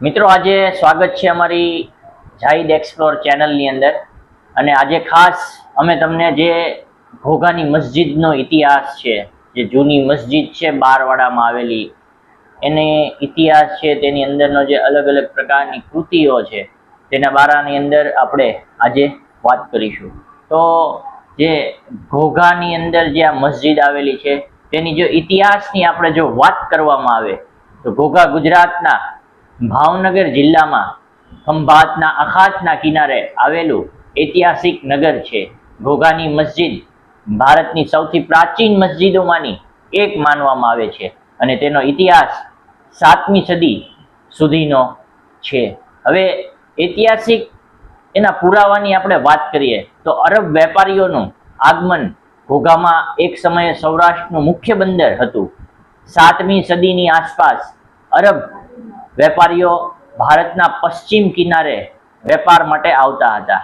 મિત્રો, આજે સ્વાગત છે અમારી જાહિદ એક્સપ્લોર ચેનલની અંદર. અને આજે ખાસ અમે તમને જે ઘોઘાની મસ્જિદનો ઇતિહાસ છે, જે જૂની મસ્જિદ છે, બારવાડામાં આવેલી, એને ઇતિહાસ છે, તેની અંદરનો જે અલગ અલગ પ્રકારની કૃતિઓ છે, તેના બારાની અંદર આપણે આજે વાત કરીશું. તો જે ઘોઘાની અંદર જે આ મસ્જિદ આવેલી છે, તેની જો ઇતિહાસની આપણે જો વાત કરવામાં આવે, તો ઘોઘા ગુજરાતના ભાવનગર જિલ્લામાં ખંભાતના અખાતના કિનારે આવેલું ઐતિહાસિક નગર છે. ઘોઘાની મસ્જિદ ભારતની સૌથી પ્રાચીન મસ્જિદોમાંની એક માનવામાં આવે છે અને તેનો ઇતિહાસ સાતમી સદી સુધીનો છે. હવે ઐતિહાસિક એના પુરાવાની આપણે વાત કરીએ તો અરબ વેપારીઓનું આગમન ઘોઘામાં એક સમયે સૌરાષ્ટ્રનું મુખ્ય બંદર હતું. સાતમી સદીની આસપાસ અરબ વેપારીઓ ભારતના પશ્ચિમ કિનારે વેપાર માટે આવતા હતા.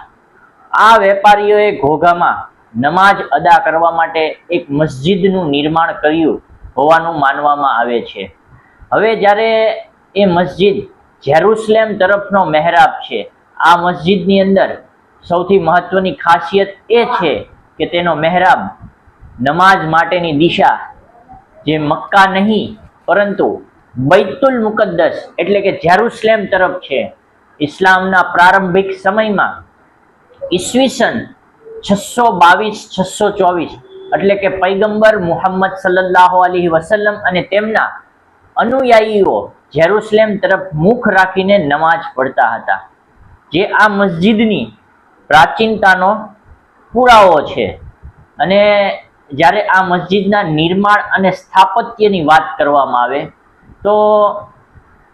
આ વેપારીઓએ ઘોઘામાં નમાજ અદા કરવા માટે એક મસ્જિદનું નિર્માણ કર્યું હોવાનું માનવામાં આવે છે. હવે જ્યારે એ મસ્જિદ જેરુસલેમ તરફનો મહેરાબ છે, આ મસ્જિદની અંદર સૌથી મહત્વની ખાસિયત એ છે કે તેનો મહેરાબ નમાજ માટેની દિશા જે મક્કા નહીં, પરંતુ બૈતુલ મુકદ્દસ એટલે કે જેરુસલેમ તરફ છે. ઇસ્લામના પ્રારંભિક સમયમાં ઈસવીસન છસો બાવીસ, છસો ચોવીસ એટલે કે પૈગંબર મુહમ્મદ સલ્લાહ અલી વસલ્લમ અને તેમના અનુયાયીઓ જેરુસલેમ તરફ મુખ રાખીને નમાજ પડતા હતા. જે આ મસ્જિદની પ્રાચીનતાનો પુરાવો છે. અને જ્યારે આ મસ્જિદના નિર્માણ અને સ્થાપત્યની વાત કરવામાં આવે તો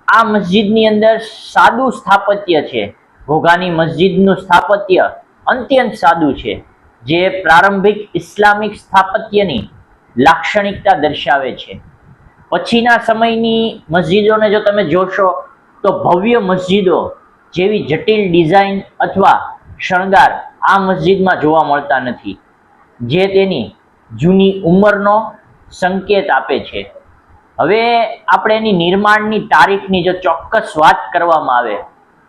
આ મસ્જિદની અંદર સાદું સ્થાપત્ય છે. ઘોઘાની મસ્જિદનું સ્થાપત્ય અત્યંત સાદું છે, જે પ્રારંભિક ઇસ્લામિક સ્થાપત્યની લાક્ષણિકતા દર્શાવે છે. પછીના સમયની મસ્જિદોને જો તમે જોશો, તો ભવ્ય મસ્જિદો જેવી જટિલ ડિઝાઇન અથવા શણગાર આ મસ્જિદમાં જોવા મળતા નથી, જે તેની જૂની ઉંમરનો સંકેત આપે છે. હવે આપણે એની નિર્માણની તારીખની જો ચોક્કસ વાત કરવામાં આવે,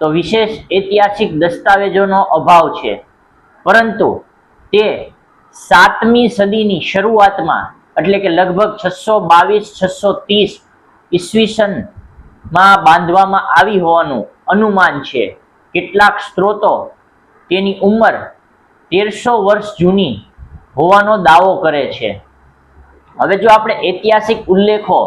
તો વિશેષ ઐતિહાસિક દસ્તાવેજોનો અભાવ છે. પરંતુ તે સાતમી સદીની શરૂઆતમાં, એટલે કે લગભગ છસો બાવીસ, છસો ત્રીસ ઈસવીસનમાં બાંધવામાં આવી હોવાનું અનુમાન છે. કેટલાક સ્ત્રોતો તેની ઉંમર તેરસો વર્ષ જૂની હોવાનો દાવો કરે છે. હવે જો આપણે ઐતિહાસિક ઉલ્લેખો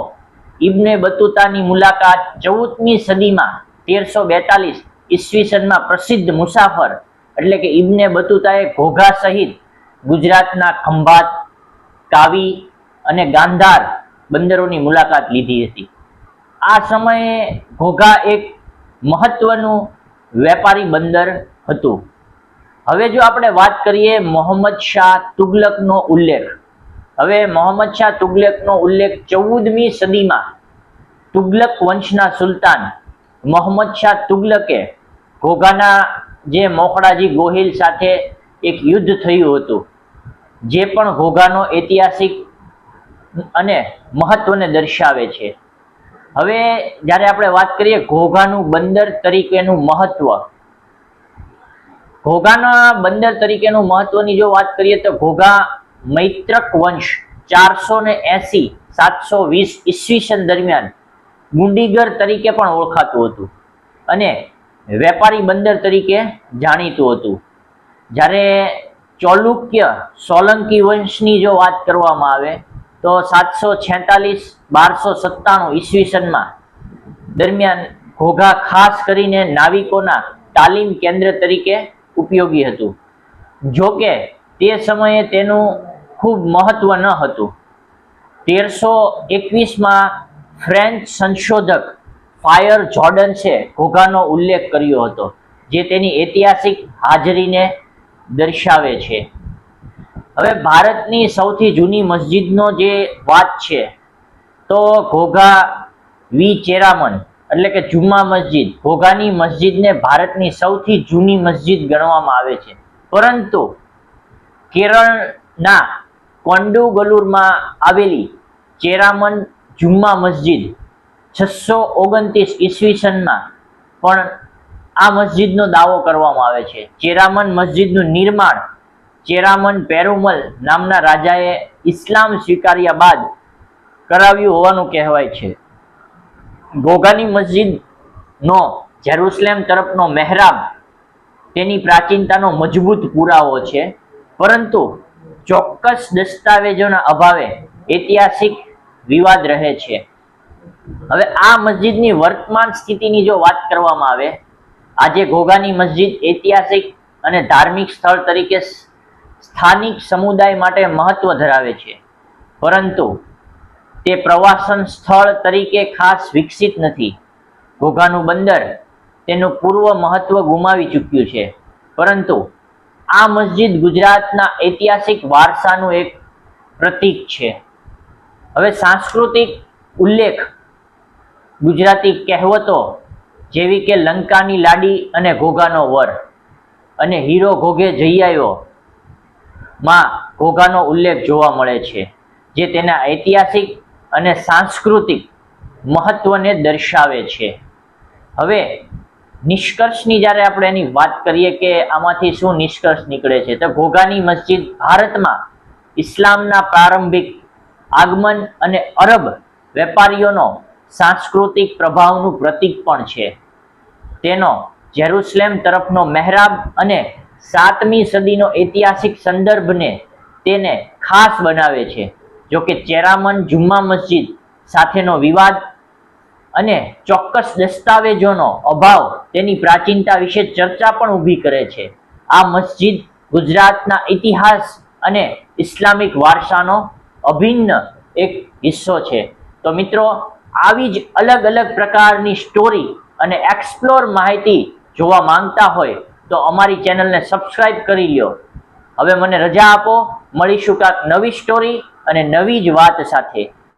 ઇબ્ને બતુતાની મુલાકાત ચૌદમી સદીમાં તેરસો બેતાલીસ ઈસવીસનમાં પ્રસિદ્ધ મુસાફર એટલે કે ઇબ્ને બતુતાએ ઘોઘા સહિત ગુજરાતના ખંભાત, કાવી અને ગાંધાર બંદરોની મુલાકાત લીધી હતી. આ સમયે ઘોઘા એક મહત્વનું વેપારી બંદર હતું. હવે જો આપણે વાત કરીએ મોહમ્મદ શાહ તુગલકનો ઉલ્લેખ હવે મોહમ્મદ શાહ તુગલકનો ઉલ્લેખ ચૌદમી સદીમાં તુગલક વંશના સુલતાન મોહમ્મદ શાહ તુગલકે ઘોઘાના જે મોખડાજી ગોહિલ સાથે એક યુદ્ધ થયું હતું, જે પણ ઘોઘાનો ઐતિહાસિક અને મહત્વને દર્શાવે છે. હવે જ્યારે આપણે વાત કરીએ ઘોઘાનું બંદર તરીકેનું મહત્વ, ઘોઘાના બંદર તરીકેનું મહત્વની જો વાત કરીએ તો ઘોઘા મૈત્રક વંશ ચારસો ને એસી સાતસો વીસ ઈસવીસન દરમિયાન ગુંડીગર તરીકે પણ ઓળખાતું હતું અને વેપારી બંદર તરીકે જાણીતું હતું. જ્યારે ચોલુક્ય સોલંકી વંશની જો વાત કરવામાં આવે, તો સાતસો છેતાલીસ બારસો સત્તાણું ઈસવીસનમાં દરમિયાન ઘોઘા ખાસ કરીને નાવિકોના તાલીમ કેન્દ્ર તરીકે ઉપયોગી હતું. જોકે તે સમયે તેનું ખૂબ મહત્વ ન હતું. તેરસો એકવીસમાં ફ્રેન્ચ સંશોધક ફાયર જોર્ડન્સે ઘોઘાનો ઉલ્લેખ કર્યો હતો, જે તેની ઐતિહાસિક હાજરીને દર્શાવે છે. હવે ભારતની સૌથી જૂની મસ્જિદનો જે વાત છે, તો ઘોઘા વી ચેરામન એટલે કે જુમ્મા મસ્જિદ, ઘોઘાની મસ્જિદને ભારતની સૌથી જૂની મસ્જિદ ગણવામાં આવે છે. પરંતુ કેરળના કોંડુગલુરમાં આવેલી ચેરામન જુમ્મા મસ્જિદ છસો ઓગણત્રીસ ઈસવીસનમાં પણ આ મસ્જિદનો દાવો કરવામાં આવે છે. ચેરામન મસ્જિદનું નિર્માણ ચેરામન પેરુમલ નામના રાજાએ ઇસ્લામ સ્વીકાર્યા બાદ કરાવ્યું હોવાનું કહેવાય છે. ગોગાની મસ્જિદનો જેરુસલેમ તરફનો મહેરાબ તેની પ્રાચીનતાનો મજબૂત પુરાવો છે. પરંતુ ચોક્કસ દસ્તાવેજોના અભાવે ઐતિહાસિક વિવાદ રહે છે. હવે આ મસ્જિદની વર્તમાન સ્થિતિની જો વાત કરવામાં આવે, આજે ઘોઘાની મસ્જિદ ઐતિહાસિક અને ધાર્મિક સ્થળ તરીકે સ્થાનિક સમુદાય માટે મહત્વ ધરાવે છે. પરંતુ તે પ્રવાસન સ્થળ તરીકે ખાસ વિકસિત નથી. ઘોઘાનું બંદર તેનું પૂર્વ મહત્વ ગુમાવી ચૂક્યું છે. પરંતુ આ મસ્જિદ ગુજરાતના ઐતિહાસિક વારસાનું એક પ્રતીક છે. હવે સાંસ્કૃતિક ઉલ્લેખ, ગુજરાતી કહેવતો જેવી કે લંકાની લાડી અને ઘોઘાનો વર અને હીરો ઘોઘે જઈ આવ્યો માં ઘોઘાનો ઉલ્લેખ જોવા મળે છે, જે તેના ઐતિહાસિક અને સાંસ્કૃતિક મહત્વને દર્શાવે છે. હવે નિષ્કર્ષની જ્યારે આપણે એની વાત કરીએ કે આમાંથી શું નિષ્કર્ષ નીકળે છે, તો ઘોઘાની મસ્જિદ ભારતમાં ઇસ્લામના પ્રારંભિક આગમન અને અરબ વેપારીઓનો સાંસ્કૃતિક પ્રભાવનું પ્રતીક પણ છે. તેનો જેરુસલેમ તરફનો મહેરાબ અને સાતમી સદીનો ઐતિહાસિક સંદર્ભને તેને ખાસ બનાવે છે. જોકે ચેરામન જુમ્મા મસ્જિદ સાથેનો વિવાદ અને ચોક્કસ દસ્તાવેજોનો અભાવ તેની પ્રાચીનતા વિશે ચર્ચા પણ ઊભી કરે છે. આ મસ્જિદ ગુજરાતના ઇતિહાસ અને ઇસ્લામિક વારસાનો અભિન્ન એક હિસ્સો છે. તો મિત્રો, આવી જ અલગ અલગ પ્રકારની સ્ટોરી અને એક્સપ્લોર માહિતી જોવા માંગતા હોય તો અમારી ચેનલને સબસ્ક્રાઇબ કરી લ્યો. હવે મને રજા આપો. મળીશું કાંક નવી સ્ટોરી અને નવી જ વાત સાથે.